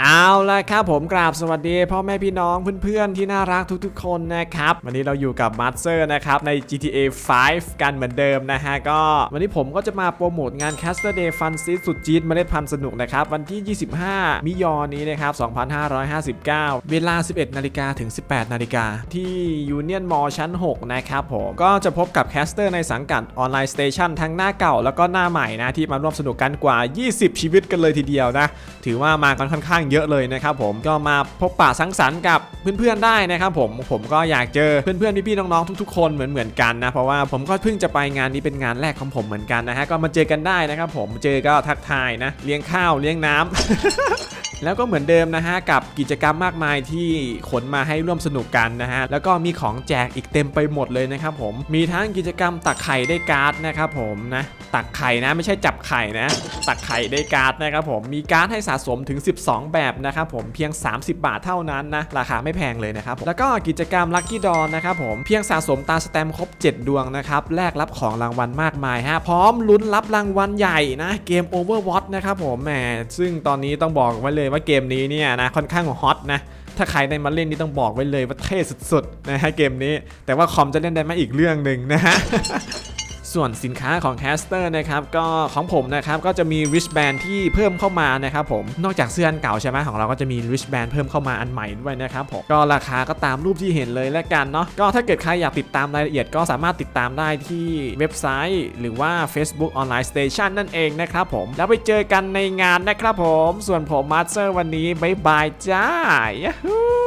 เอาละครับผมกราบสวัสดีพ่อแม่พี่น้องเพื่อนๆที่น่ารักทุกๆ คนนะครับ วันนี้เราอยู่กับมาสเตอร์นะครับใน GTA 5 กันเหมือนเดิมนะฮะก็ วันนี้ผมก็จะมาโปรโมทงาน Caster Day Fun ซีสุดจี๊ดเมล็ดพันธุ์สนุกนะครับ วันที่ 25 มิยอนี้นะครับ 2559 เวลา 11 นาฬิกาถึง 18 นาฬิกาที่ Union Mall ชั้น 6 นะครับผมก็จะพบกับแคสเตอร์ในสังกัดออนไลน์สเตชันทั้งหน้าเก่าแล้วก็หน้าใหม่นะที่มาร่วมสนุกกันกว่า 20 ชีวิตกันเลยทีเดียวนะถือว่ามากันค่อนข้างเยอะเลยนะครับผมก็มาพบปะสังสรรค์กับเพื่อนๆได้นะครับผมผมก็อยากเจอเพื่อนๆพี่ๆน้องๆทุกๆคนเหมือนๆกันนะเพราะว่าผมก็เพิ่งจะไปงานนี้เป็นงานแรกของผมเหมือนกันนะฮะก็มาเจอกันได้นะครับผมเจอก็ทักทายนะเลี้ยงข้าวเลี้ยงน้ำแล้วก็เหมือนเดิมนะฮะกับกิจกรรมมากมายที่ขนมาให้ร่วมสนุกกันนะฮะแล้วก็มีของแจกอีกเต็มไปหมดเลยนะครับผมมีทั้งกิจกรรมตักไข่ได้การ์ดนะครับผมนะ ตักไข่นะ ไม่ใช่จับไข่นะ ตักไข่ได้การ์ดนะครับผมมีการ์ดให้สะสมถึง 12 แบบนะครับผมเพียง 30 บาทเท่านั้นนะ ราคาไม่แพงเลยนะครับ แล้วก็กิจกรรมลัคกี้ดอนนะครับผมเพียงสะสมตาสแตมครบ 7 ดวงนะครับแลกรับของรางวัลมากมายฮะพร้อมลุ้นรับรางวัลใหญ่นะเกม Overwatch นะครับผมแหมซึ่งตอนนี้ต้องบอกไว้เลยว่าเกมนี้เนี่ยนะค่อนข้างฮอตนะถ้าใครได้มาเล่นนี่ต้องบอกไว้เลยว่าเท่สุดๆนะฮะเกมนี้ แต่ว่าคอมจะเล่นได้ไหมอีกเรื่องหนึ่งนะฮะ ส่วนสินค้าของ Caster นะครับก็ของผมนะครับก็จะมี wristband ที่เพิ่มเข้ามานะครับผมนอกจากเสื้ออันเก่าใช่ไหมของเราก็จะมี wristband เพิ่มเข้ามาอันใหม่ด้วยนะครับผมก็ราคาก็ตามรูปที่เห็นเลยแล้วกันเนาะก็ถ้าเกิดใครอยากติดตามรายละเอียดก็สามารถติดตามได้ที่เว็บไซต์ หรือว่า Facebook Online Station นั่นเองนะครับผมแล้วไปเจอกันในงานนะครับผมส่วนผมมาสเตอร์วันนี้บายบายจ้า Yahoo